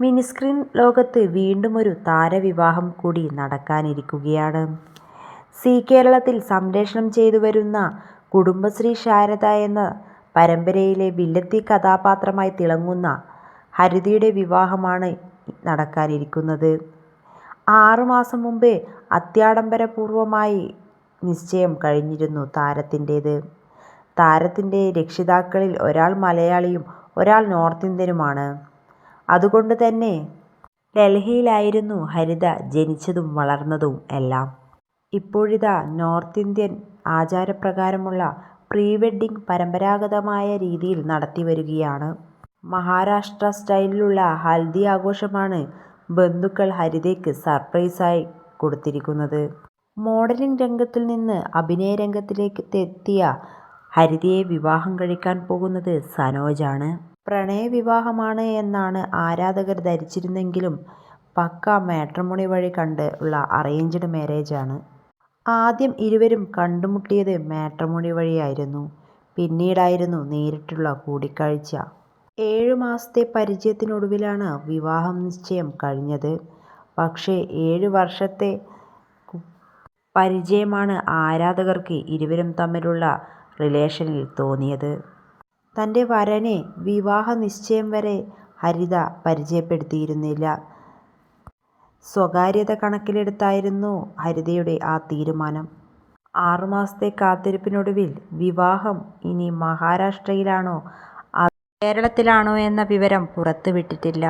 Mini screen ലോകത്ത് വീണ്ടും ഒരു താരവിവാഹം കൂടി നടക്കാനിരിക്കുകയാണ്. സി കേരളത്തിൽ സംരക്ഷണം ചെയ്തു വരുന്ന കുടുംബശ്രീ ശാരദ എന്ന പരമ്പരയിലെ വില്ലത്തി കഥാപാത്രമായി തിളങ്ങുന്ന ഹരിതയുടെ വിവാഹമാണ് നടക്കാനിരിക്കുന്നത്. ആറുമാസം മുമ്പേ അത്യാഡംബരപൂർവമായി നിശ്ചയം കഴിഞ്ഞിരുന്നു താരത്തിന്റേത് താരത്തിന്റെ രക്ഷിതാക്കളിൽ ഒരാൾ മലയാളിയും ഒരാൾ നോർത്ത് ഇന്ത്യനുമാണ്. അതുകൊണ്ട് തന്നെ ഡൽഹിയിലായിരുന്നു ഹരിത ജനിച്ചതും വളർന്നതും എല്ലാം. ഇപ്പോഴിതാ നോർത്ത് ഇന്ത്യൻ ആചാരപ്രകാരമുള്ള പ്രീ വെഡിങ് പരമ്പരാഗതമായ രീതിയിൽ നടത്തി വരികയാണ് മഹാരാഷ്ട്ര സ്റ്റൈലിലുള്ള ഹൽദി ആഘോഷമാണ് ബന്ധുക്കൾ ഹരിതയ്ക്ക് സർപ്രൈസായി കൊടുത്തിരിക്കുന്നത്. മോഡലിംഗ് രംഗത്തിൽ നിന്ന് അഭിനയ രംഗത്തിലേക്ക് എത്തിയ ഹരിതയെ വിവാഹം കഴിക്കാൻ പോകുന്നത് സനോജാണ്. പ്രണയവിവാഹമാണ് എന്നാണ് ആരാധകർ ധരിച്ചിരുന്നെങ്കിലും പക്ക മാട്രിമോണി വഴി കണ്ട് ഉള്ള അറേഞ്ച്ഡ് ആണ് ആദ്യം ഇരുവരും കണ്ടുമുട്ടിയത് മാട്രിമോണി വഴിയായിരുന്നു. പിന്നീടായിരുന്നു നേരിട്ടുള്ള കൂടിക്കാഴ്ച. ഏഴു മാസത്തെ പരിചയത്തിനൊടുവിലാണ് വിവാഹം നിശ്ചയം കഴിഞ്ഞത്. പക്ഷേ ഏഴ് വർഷത്തെ പരിചയമാണ് ആരാധകർക്ക് ഇരുവരും തമ്മിലുള്ള റിലേഷനിൽ തോന്നിയത്. തന്റെ വരനെ വിവാഹ നിശ്ചയം വരെ ഹരിത പരിചയപ്പെടുത്തിയിരുന്നില്ല. സ്വകാര്യത കണക്കിലെടുത്തായിരുന്നു ഹരിതയുടെ ആ തീരുമാനം. ആറുമാസത്തെ കാത്തിരിപ്പിനൊടുവിൽ വിവാഹം ഇനി മഹാരാഷ്ട്രയിലാണോ കേരളത്തിലാണോ എന്ന വിവരം പുറത്തുവിട്ടിട്ടില്ല.